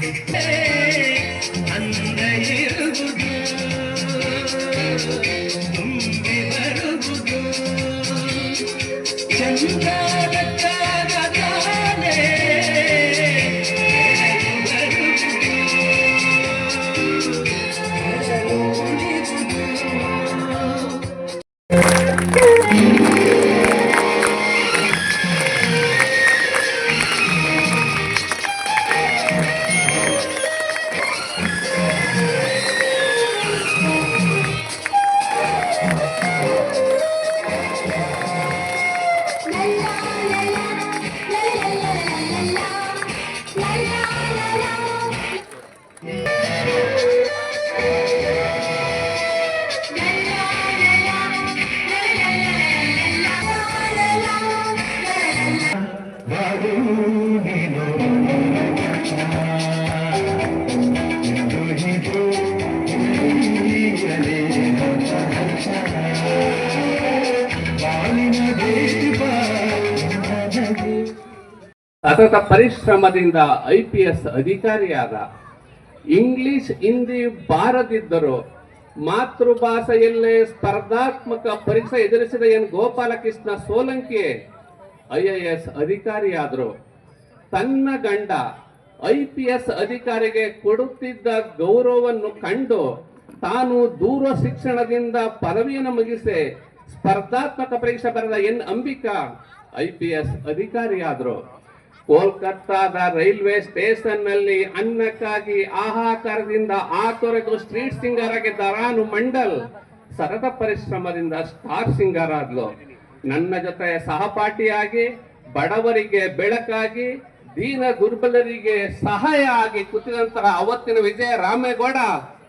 Hey, anneyi budur. ಸತತ ಪರಿಶ್ರಮದಿಂದ I P S ಅಧಿಕಾರಿಯಾದ ಇಂಗ್ಲಿಷ್, ಹಿಂದಿ ಬಾರದಿದ್ದರು ಮಾತೃಭಾಷೆಯಲ್ಲೇ ಸ್ಪರ್ಧಾತ್ಮಕ ಪರೀಕ್ಷೆ ಎದುರಿಸಿದ N Gopalakrishna Solanki I A S ಅಧಿಕಾರಿಯಾದರು. ತನ್ನ ಗಂಡ ಐ ಪಿ ಎಸ್ ಅಧಿಕಾರಿಗೆ ಕೊಡುತ್ತಿದ್ದ ಗೌರವವನ್ನು ಕಂಡು ತಾನು ದೂರ ಶಿಕ್ಷಣದಿಂದ ಪದವಿಯನ್ನು ಮುಗಿಸಿ ಸ್ಪರ್ಧಾತ್ಮಕ ಪರೀಕ್ಷೆ ಬರೆದ N Ambika I P S ಅಧಿಕಾರಿಯಾದರು. ಕೋಲ್ಕತ್ತಾದ ರೈಲ್ವೆ ಸ್ಟೇಷನ್ನಲ್ಲಿ ಅನ್ನಕ್ಕಾಗಿ ಆಹಾಕಾರದಿಂದ ಆತೊರೆದು ಸ್ಟ್ರೀಟ್ ಸಿಂಗರ್ ಆಗಿದ್ದ ರಾನು ಮಂಡಲ್ ಸತತ ಪರಿಶ್ರಮದಿಂದ ಸ್ಟಾರ್ ಸಿಂಗರ್ ಆದ್ಲು ನನ್ನ ಜೊತೆ ಸಹಪಾಠಿಯಾಗಿ, ಬಡವರಿಗೆ ಬೆಳಕಾಗಿ, ದೀನ ದುರ್ಬಲರಿಗೆ ಸಹಾಯ ಆಗಿ ಕೂತಿದಂತಹ ಅವತ್ತಿನ ವಿಜಯ ರಾಮೇಗೌಡ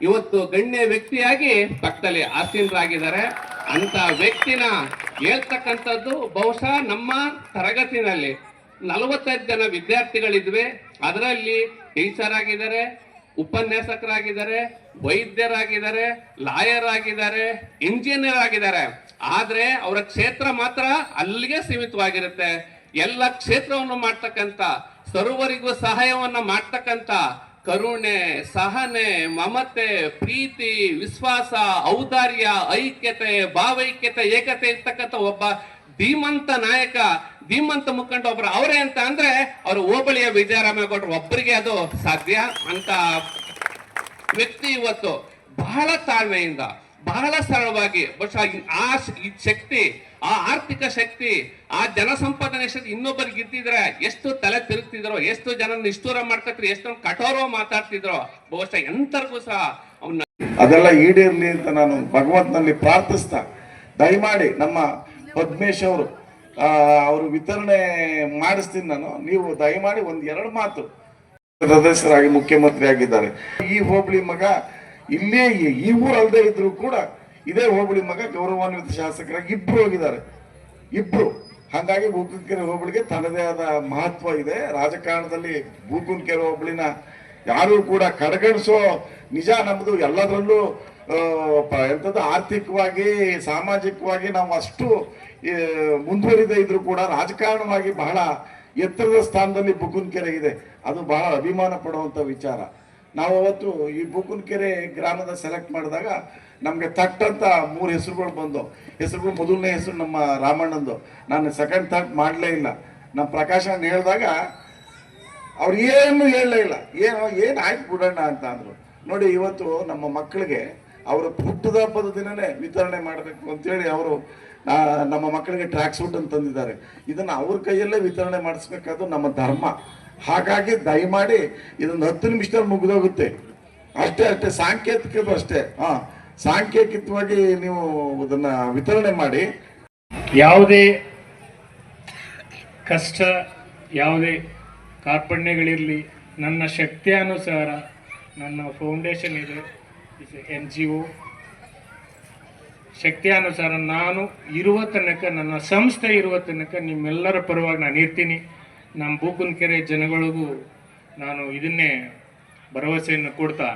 ಇವತ್ತು ಗಣ್ಯ ವ್ಯಕ್ತಿಯಾಗಿ ಪಕ್ಕದಲ್ಲಿ ಆಸೀನರಾಗಿದ್ದಾರೆ. ಅಂತ ವ್ಯಕ್ತಿನ ಹೇಳ್ತಕ್ಕಂಥದ್ದು ಬಹುಶಃ ನಮ್ಮ ತರಗತಿನಲ್ಲಿ ನಲವತ್ತೈದು ಜನ ವಿದ್ಯಾರ್ಥಿಗಳಿದ್ವಿ. ಅದರಲ್ಲಿ ಟೀಚರ್ ಆಗಿದ್ದಾರೆ ಉಪನ್ಯಾಸಕರಾಗಿದ್ದಾರೆ, ವೈದ್ಯರಾಗಿದ್ದಾರೆ, ಲಾಯರ್ ಆಗಿದ್ದಾರೆ, ಇಂಜಿನಿಯರ್ ಆಗಿದ್ದಾರೆ. ಆದ್ರೆ ಅವರ ಕ್ಷೇತ್ರ ಮಾತ್ರ ಅಲ್ಲಿಗೆ ಸೀಮಿತವಾಗಿರುತ್ತೆ. ಎಲ್ಲ ಕ್ಷೇತ್ರವನ್ನು ಮಾಡ್ತಕ್ಕಂಥ, ಸರ್ವರಿಗೂ ಸಹಾಯವನ್ನ ಮಾಡ್ತಕ್ಕಂಥ ಕರುಣೆ, ಸಹನೆ, ಮಮತೆ, ಪ್ರೀತಿ, ವಿಶ್ವಾಸ, ಔದಾರ್ಯ, ಐಕ್ಯತೆ, ಭಾವೈಕ್ಯತೆ, ಏಕತೆ ಇರ್ತಕ್ಕಂಥ ಒಬ್ಬ ಧೀಮಂತ ನಾಯಕ, ಧೀಮಂತ ಮುಖಂಡ ಒಬ್ಬರು ಅವರೇ ಅಂತ ಅಂದ್ರೆ ಅವರು ಹೋಬಳಿಯ ವಿಜಯರಾಮೇಗೌಡರು ಒಬ್ಬರಿಗೆ ಅದು ಸಾಧ್ಯ ಅಂತ ವ್ಯಕ್ತಿ ಇವತ್ತು ಬಹಳ ತಾಳ್ಮೆಯಿಂದ ಬಹಳ ಸರಳವಾಗಿ, ಬಹುಶಃ ಆ ಶಕ್ತಿ, ಆ ಆರ್ಥಿಕ ಶಕ್ತಿ, ಆ ಜನಸಂಪಾದನೆ ಶಕ್ತಿ ಇನ್ನೊಬ್ಬರಿಗೆ ಇದ್ದಿದ್ರೆ ಎಷ್ಟು ತಲೆ ತಿರುಗ್ತಿದ್ರು, ಎಷ್ಟು ಜನ ನಿಷ್ಠೂರ ಮಾಡ್ತಿದ್ರು ಎಷ್ಟು ಕಠೋರ ಮಾತಾಡ್ತಿದ್ರು, ಬಹುಶಃ ಎಂತರ್ಗೂ ಸಹ ಅವನ್ನ ಅದೆಲ್ಲ ಈಡೇರ್ಲಿ ಅಂತ ನಾನು ಭಗವಂತನಲ್ಲಿ ಪ್ರಾರ್ಥಿಸ್ತಾ ದಯಮಾಡಿ ನಮ್ಮ ಪದ್ಮೇಶ್ ಅವರು ಅವರು ವಿತರಣೆ ಮಾಡಿಸ್ತೀನಿ ನಾನು. ನೀವು ದಯಮಾಡಿ ಒಂದ್ ಎರಡು ಮಾತು. ಸದಸ್ಯರಾಗಿ ಮುಖ್ಯಮಂತ್ರಿ ಆಗಿದ್ದಾರೆ ಈ ಹೋಬಳಿ ಮಗ ಇಲ್ಲೇ ಈ- ಊರು ಅಲ್ಲದೆ ಇದ್ರು ಕೂಡ ಇದೇ ಹೋಬಳಿ ಮಗ ಗೌರವಾನ್ವಿತ ಶಾಸಕರಾಗಿ ಇಬ್ರು ಹೋಗಿದ್ದಾರೆ. ಇಬ್ರು. ಹಾಗಾಗಿ ಬೂಕುನ್ಕೆರೆ ಹೋಬಳಿಗೆ ತನ್ನದೇ ಆದ ಮಹತ್ವ ಇದೆ. ರಾಜಕಾರಣದಲ್ಲಿ ಬೂಕುನ್ಕೆರೆ ಹೋಬಳಿನ ಯಾರು ಕೂಡ ಕಡೆಗಣಿಸೋ ನಿಜ ನಮ್ಮದು ಎಲ್ಲದರಲ್ಲೂ ಎಂಥದ್ದು ಆರ್ಥಿಕವಾಗಿ, ಸಾಮಾಜಿಕವಾಗಿ ನಾವು ಅಷ್ಟು ಮುಂದುವರಿದ ಮುಂದುವರಿದೇ ಇದ್ರು ಕೂಡ ರಾಜಕಾರಣವಾಗಿ ಬಹಳ ಎತ್ತರದ ಸ್ಥಾನದಲ್ಲಿ ಬುಗುನ್ಕೆರೆ ಇದೆ. ಅದು ಬಹಳ ಅಭಿಮಾನ ಪಡುವಂಥ ವಿಚಾರ. ನಾವು ಅವತ್ತು ಈ ಬುಗುನ್ಕೆರೆ ಗ್ರಾಮದ ಸೆಲೆಕ್ಟ್ ಮಾಡಿದಾಗ ನಮಗೆ ತಟ್ಟಂತ ಮೂರು ಹೆಸರುಗಳು ಬಂದು, ಹೆಸರುಗಳು ಮೊದಲನೇ ಹೆಸರು ನಮ್ಮ ರಾಮಣ್ಣಂದು. ನಾನು ಸೆಕೆಂಡ್ ಥರ್ಡ್ ಮಾಡಲೇ ಇಲ್ಲ. ನಮ್ಮ ಪ್ರಕಾಶನ ಹೇಳಿದಾಗ ಅವ್ರು ಏನು ಹೇಳಲೇ ಇಲ್ಲ. ಏನು ಏನು ಆಯ್ತು ಬಿಡೋಣ ಅಂತ ಅಂದರು. ನೋಡಿ, ಇವತ್ತು ನಮ್ಮ ಮಕ್ಕಳಿಗೆ ಅವರ ಹುಟ್ಟದ ಹಬ್ಬದ ದಿನನೇ ವಿತರಣೆ ಮಾಡಬೇಕು ಅಂತೇಳಿ ಅವರು ನಮ್ಮ ಮಕ್ಕಳಿಗೆ ಟ್ರ್ಯಾಕ್ ಸೂಟ್ ಅಂತ ತಂದಿದ್ದಾರೆ. ಇದನ್ನು ಅವ್ರ ಕೈಯಲ್ಲೇ ವಿತರಣೆ ಮಾಡಿಸ್ಬೇಕಾದ್ದು ನಮ್ಮ ಧರ್ಮ. ಹಾಗಾಗಿ ದಯಮಾಡಿ ಇದೊಂದು ಹತ್ತು ನಿಮಿಷದಲ್ಲಿ ಮುಗಿದೋಗುತ್ತೆ. ಅಷ್ಟೇ ಅಷ್ಟೇ ಸಾಂಕೇತಿಕ ಅಷ್ಟೇ. ಹಾ, ಸಾಂಕೇತಿಕವಾಗಿ ನೀವು ಅದನ್ನ ವಿತರಣೆ ಮಾಡಿ. ಯಾವುದೇ ಕಷ್ಟ, ಯಾವುದೇ ಕಾರ್ಪಣ್ಯಗಳಿರಲಿ, ನನ್ನ ಶಕ್ತಿಯಾನುಸಾರ ನನ್ನ ಫೌಂಡೇಶನ್ ಇದೆ. ಎನ್ ಜಿ ಒ ಶಕ್ತಿಯಾನುಸಾರ ನಾನು ಇರುವ ತನಕ, ನನ್ನ ಸಂಸ್ಥೆ ಇರುವ ತನಕ ನಿಮ್ಮೆಲ್ಲರ ಪರವಾಗಿ ನಾನು ಇರ್ತೀನಿ. ನಮ್ಮ ಬೂಕುನ್ಕೆರೆ ಜನಗಳಿಗೂ ನಾನು ಇದನ್ನೇ ಭರವಸೆಯನ್ನು ಕೊಡ್ತಾ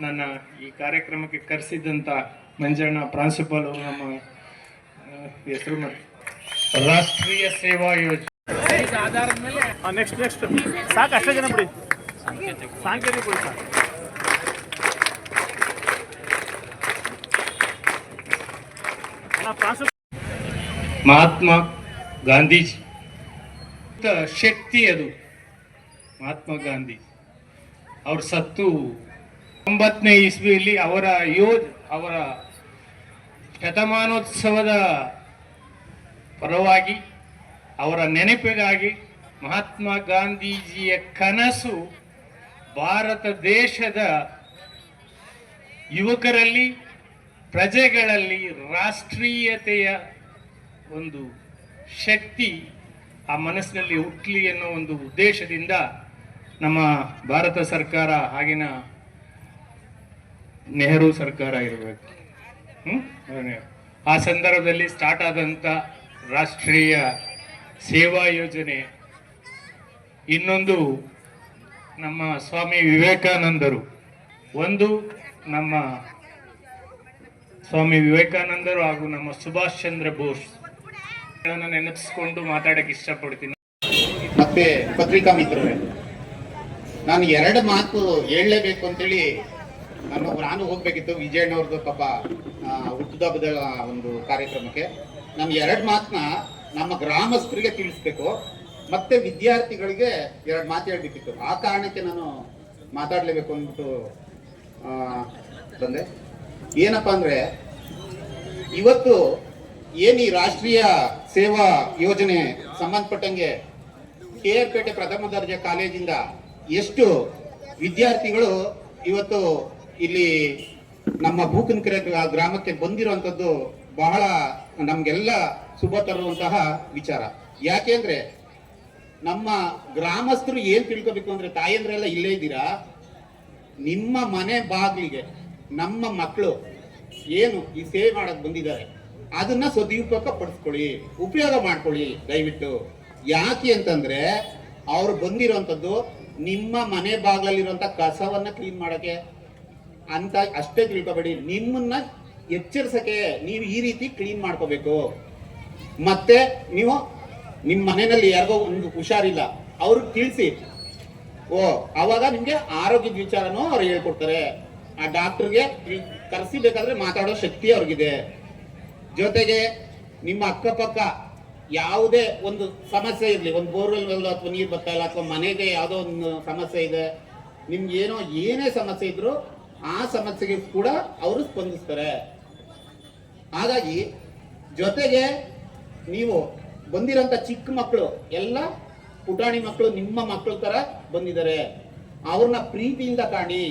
ನನ್ನ ಈ ಕಾರ್ಯಕ್ರಮಕ್ಕೆ ಕರೆಸಿದ್ದಂಥ ಮಂಜಣ್ಣ ಪ್ರಾಂಶುಪಾಲ್ ನಮ್ಮ ಹೆಸರು ರಾಷ್ಟ್ರೀಯ ಸೇವಾ ಯೋಜನೆ. ನೆಕ್ಸ್ಟ್ ನೆಕ್ಸ್ಟ್ ಸಾಕು ಅಷ್ಟೇ ಜನ ಬಿಡಿ. ಸಾಂಕೇತಿಕ ಮಹಾತ್ಮ ಗಾಂಧೀಜಿ. ಶಕ್ತಿ ಅದು. ಮಹಾತ್ಮ ಗಾಂಧಿ. ಅವರು ಸತ್ತು ಒಂಬತ್ತನೇ ಇಸ್ವಿಯಲ್ಲಿ ಅವರ ಯೋಧ, ಅವರ ಶತಮಾನೋತ್ಸವದ ಪರವಾಗಿ, ಅವರ ನೆನಪಿಗಾಗಿ ಮಹಾತ್ಮ ಗಾಂಧೀಜಿಯ ಕನಸು ಭಾರತ ದೇಶದ ಯುವಕರಲ್ಲಿ, ಪ್ರಜೆಗಳಲ್ಲಿ ರಾಷ್ಟ್ರೀಯತೆಯ ಒಂದು ಶಕ್ತಿ ಆ ಮನಸ್ಸಿನಲ್ಲಿ ಹುಟ್ಟಲಿ ಅನ್ನೋ ಒಂದು ಉದ್ದೇಶದಿಂದ ನಮ್ಮ ಭಾರತ ಸರ್ಕಾರ ಆಗಿನ ನೆಹರು ಸರ್ಕಾರ ಇರಬೇಕು? ಆ ಸಂದರ್ಭದಲ್ಲಿ ಸ್ಟಾರ್ಟ್ ಆದಂಥ ರಾಷ್ಟ್ರೀಯ ಸೇವಾ ಯೋಜನೆ, ಇನ್ನೊಂದು ನಮ್ಮ ಸ್ವಾಮಿ ವಿವೇಕಾನಂದರು. ಒಂದು ನಮ್ಮ ಸ್ವಾಮಿ ವಿವೇಕಾನಂದರು ಹಾಗೂ ನಮ್ಮ ಸುಭಾಷ್ ಚಂದ್ರ ಬೋಸ್. ನೆನಪಿಸ್ಕೊಂಡು ಮಾತಾಡಕ್ಕೆ ಇಷ್ಟಪಡ್ತೀನಿ. ಮತ್ತೆ ಪತ್ರಿಕಾ ಮಿತ್ರರೇ ನಾನು ಎರಡು ಮಾತು ಹೇಳಲೇಬೇಕು ಅಂತೇಳಿ ನಾನು ನಾನು ಹೋಗ್ಬೇಕಿತ್ತು ವಿಜಯಣ್ಣವ್ರದ್ದು ಪಾಪ ಆ, ಹುಟ್ಟುಹಬ್ಬದ ಒಂದು ಕಾರ್ಯಕ್ರಮಕ್ಕೆ. ನಾನು ಎರಡು ಮಾತನ್ನ ನಮ್ಮ ಗ್ರಾಮಸ್ಥರಿಗೆ ತಿಳಿಸ್ಬೇಕು. ಮತ್ತೆ ವಿದ್ಯಾರ್ಥಿಗಳಿಗೆ ಎರಡು ಮಾತು ಹೇಳ್ಬೇಕಿತ್ತು. ಆ ಕಾರಣಕ್ಕೆ ನಾನು ಮಾತಾಡಲೇಬೇಕು ಅಂದ್ಬಿಟ್ಟು ಬಂದೆ. ಏನಪ್ಪ ಅಂದ್ರೆ ಇವತ್ತು ಏನು ಈ ರಾಷ್ಟ್ರೀಯ ಸೇವಾ ಯೋಜನೆ ಸಂಬಂಧಪಟ್ಟಂಗೆ ಕೆ ಆರ್ ಪೇಟೆ ಪ್ರಥಮ ದರ್ಜೆ ಕಾಲೇಜಿಂದ ಎಷ್ಟು ವಿದ್ಯಾರ್ಥಿಗಳು ಇವತ್ತು ಇಲ್ಲಿ ನಮ್ಮ ಭೂಕನಕೆರೆ ಗ್ರಾ- ಗ್ರಾಮಕ್ಕೆ ಬಂದಿರುವಂತದ್ದು ಬಹಳ ನಮಗೆಲ್ಲ ಶುಭ ತರುವಂತಹ ವಿಚಾರ. ಯಾಕೆಂದ್ರೆ ನಮ್ಮ ಗ್ರಾಮಸ್ಥರು ಏನು ತಿಳ್ಕೋಬೇಕು ಅಂದ್ರೆ ತಾಯಂದ್ರೆಲ್ಲ ಇಲ್ಲೇ ಇದ್ದೀರಾ? ನಿಮ್ಮ ಮನೆ ಬಾಗಿಲಿಗೆ ನಮ್ಮ ಮಕ್ಕಳು ಏನು ಈ ಸೇವೆ ಮಾಡಕ್ ಬಂದಿದ್ದಾರೆ? ಅದನ್ನ ಸದುಪಯೋಗ ಪಡಿಸ್ಕೊಳ್ಳಿ, ಉಪಯೋಗ ಮಾಡ್ಕೊಳ್ಳಿ. ದಯವಿಟ್ಟು. ಯಾಕೆ ಅಂತಂದ್ರೆ, ಅವ್ರು ಬಂದಿರೋಂಥದ್ದು ನಿಮ್ಮ ಮನೆ ಬಾಗ್ಲಲ್ಲಿರುವಂತ ಕಸವನ್ನ ಕ್ಲೀನ್ ಮಾಡಕ್ಕೆ ಅಂತ ಅಷ್ಟೇ ತಿಳ್ಕೊಬೇಡಿ. ನಿಮ್ಮನ್ನ ಎಚ್ಚರಿಸಕ್ಕೆ ನೀವು ಈ ರೀತಿ ಕ್ಲೀನ್ ಮಾಡ್ಕೋಬೇಕು. ಮತ್ತೆ ನೀವು ನಿಮ್ಮ ಮನೆಯಲ್ಲಿ ಯಾರಿಗೋ ಒಂದು ಹುಷಾರಿಲ್ಲ. ಅವ್ರಿಗೆ ತಿಳಿಸಿ. ಓ, ಅವಾಗ ನಿಮ್ಗೆ ಆರೋಗ್ಯದ ವಿಚಾರನೂ ಅವ್ರು ಹೇಳ್ಕೊಡ್ತಾರೆ. ಆ ಡಾಕ್ಟರ್ಗೆ ಕರೆಸಿ ಬೇಕಾದ್ರೆ ಮಾತಾಡೋ ಶಕ್ತಿ ಅವ್ರಿಗಿದೆ. ಜೊತೆಗೆ ನಿಮ್ಮ ಅಕ್ಕಪಕ್ಕ ಯಾವುದೇ ಒಂದು ಸಮಸ್ಯೆ ಇರಲಿ, ಒಂದು ಬೋರ್ವೆಲ್ ಅಥವಾ ನೀರು ಬರ್ತಾ ಇಲ್ಲ ಅಥವಾ ಮನೆಗೆ ಯಾವುದೋ ಒಂದು ಸಮಸ್ಯೆ ಇದೆ, ನಿಮ್ಗೆ ಏನೋ ಏನೇ ಸಮಸ್ಯೆ ಇದ್ರು ಆ ಸಮಸ್ಯೆಗೆ ಕೂಡ ಅವರು ಸ್ಪಂದಿಸ್ತಾರೆ. ಹಾಗಾಗಿ ಜೊತೆಗೆ ನೀವು ಬಂದಿರೋಂಥ ಚಿಕ್ಕ ಮಕ್ಕಳು, ಎಲ್ಲ ಪುಟಾಣಿ ಮಕ್ಕಳು ನಿಮ್ಮ ಮಕ್ಕಳ ಥರ ಬಂದಿದ್ದಾರೆ. ಅವ್ರನ್ನ ಪ್ರೀತಿಯಿಂದ ಕಾಣಿ.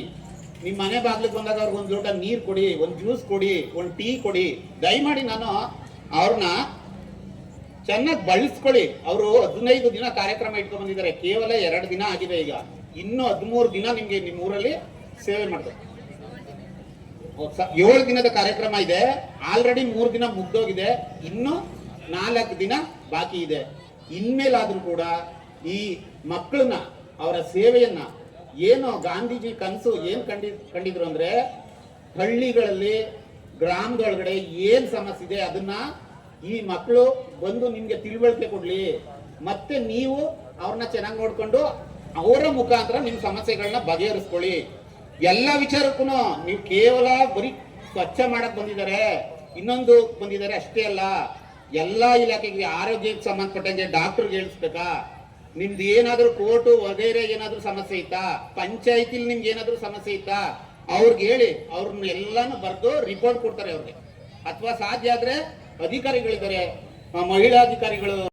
ನಿಮ್ಮ ಮನೆ ಬಾಗ್ಲಿಗೆ ಬಂದಾಗ ಅವ್ರಿಗೆ ಒಂದು ಲೋಟ ನೀರು ಕೊಡಿ, ಒಂದು ಜ್ಯೂಸ್ ಕೊಡಿ, ಒಂದು ಟೀ ಕೊಡಿ. ದಯಮಾಡಿ ನಾನು ಅವ್ರನ್ನ ಚೆನ್ನಾಗಿ ಬಳಸ್ಕೊಳ್ಳಿ. ಅವರು ಹದಿನೈದು ದಿನ ಕಾರ್ಯಕ್ರಮ ಇಟ್ಕೊಂಡ್ ಬಂದಿದ್ದಾರೆ ಕೇವಲ ಎರಡು ದಿನ ಆಗಿದೆ ಈಗ. ಇನ್ನು ಹದಿಮೂರು ದಿನ ನಿಮಗೆ ನಿಮ್ಮ ಊರಲ್ಲಿ ಸೇವೆ ಮಾಡ್ತಾರೆ ಏಳು ದಿನದ ಕಾರ್ಯಕ್ರಮ ಇದೆ. ಆಲ್ರೆಡಿ ಮೂರು ದಿನ ಮುಗ್ದೋಗಿದೆ. ಇನ್ನು ನಾಲ್ಕು ದಿನ ಬಾಕಿ ಇದೆ. ಇನ್ಮೇಲಾದ್ರೂ ಕೂಡ ಈ ಮಕ್ಕಳನ್ನ, ಅವರ ಸೇವೆಯನ್ನ ಏನು ಗಾಂಧೀಜಿ ಕನಸು ಏನು ಕಂಡಿ ಕಂಡಿದ್ರು ಅಂದ್ರೆ ಹಳ್ಳಿಗಳಲ್ಲಿ ಗ್ರಾಮದೊಳಗಡೆ ಏನು ಸಮಸ್ಯೆ ಇದೆ ಅದನ್ನ ಈ ಮಕ್ಕಳು ಬಂದು ನಿಮಗೆ ತಿಳುವಳಿಕೆ ಕೊಡ್ಲಿ. ಮತ್ತೆ ನೀವು ಅವ್ರನ್ನ ಚೆನ್ನಾಗಿ ನೋಡ್ಕೊಂಡು ಅವರ ಮುಖಾಂತರ ನಿಮ್ಮ ಸಮಸ್ಯೆಗಳನ್ನ ಬಗೆಹರಿಸ್ಕೊಳ್ಳಿ. ಎಲ್ಲ ವಿಚಾರಕ್ಕೂ ನೀವು ಕೇವಲ ಬರೀ ಸ್ವಚ್ಛ ಮಾಡಕ್ ಬಂದಿದ್ದಾರೆ. ಇನ್ನೊಂದು ಬಂದಿದ್ದಾರೆ ಅಷ್ಟೇ ಅಲ್ಲ, ಎಲ್ಲಾ ಇಲಾಖೆಗೆ ಆರೋಗ್ಯಕ್ಕೆ ಸಂಬಂಧಪಟ್ಟಂಗೆ ಡಾಕ್ಟರ್ಗೆ ಹೇಳಿಸ್ಬೇಕಾ? ನಿಮ್ದು ಏನಾದ್ರೂ ಕೋರ್ಟು ವಗೈರೆ ಏನಾದ್ರೂ ಸಮಸ್ಯೆ ಇತ್ತಾ? ಪಂಚಾಯತಿಲಿ ನಿಮ್ಗೆ ಏನಾದ್ರೂ ಸಮಸ್ಯೆ ಇತ್ತಾ? ಅವ್ರಿಗೆ ಹೇಳಿ ಅವ್ರನ್ನ ಎಲ್ಲಾನು ಬರ್ದು ರಿಪೋರ್ಟ್ ಕೊಡ್ತಾರೆ ಅವ್ರಿಗೆ. ಅಥವಾ ಸಾಧ್ಯ ಆದ್ರೆ ಅಧಿಕಾರಿಗಳಿದ್ದಾರೆ ಮಹಿಳಾ ಅಧಿಕಾರಿಗಳು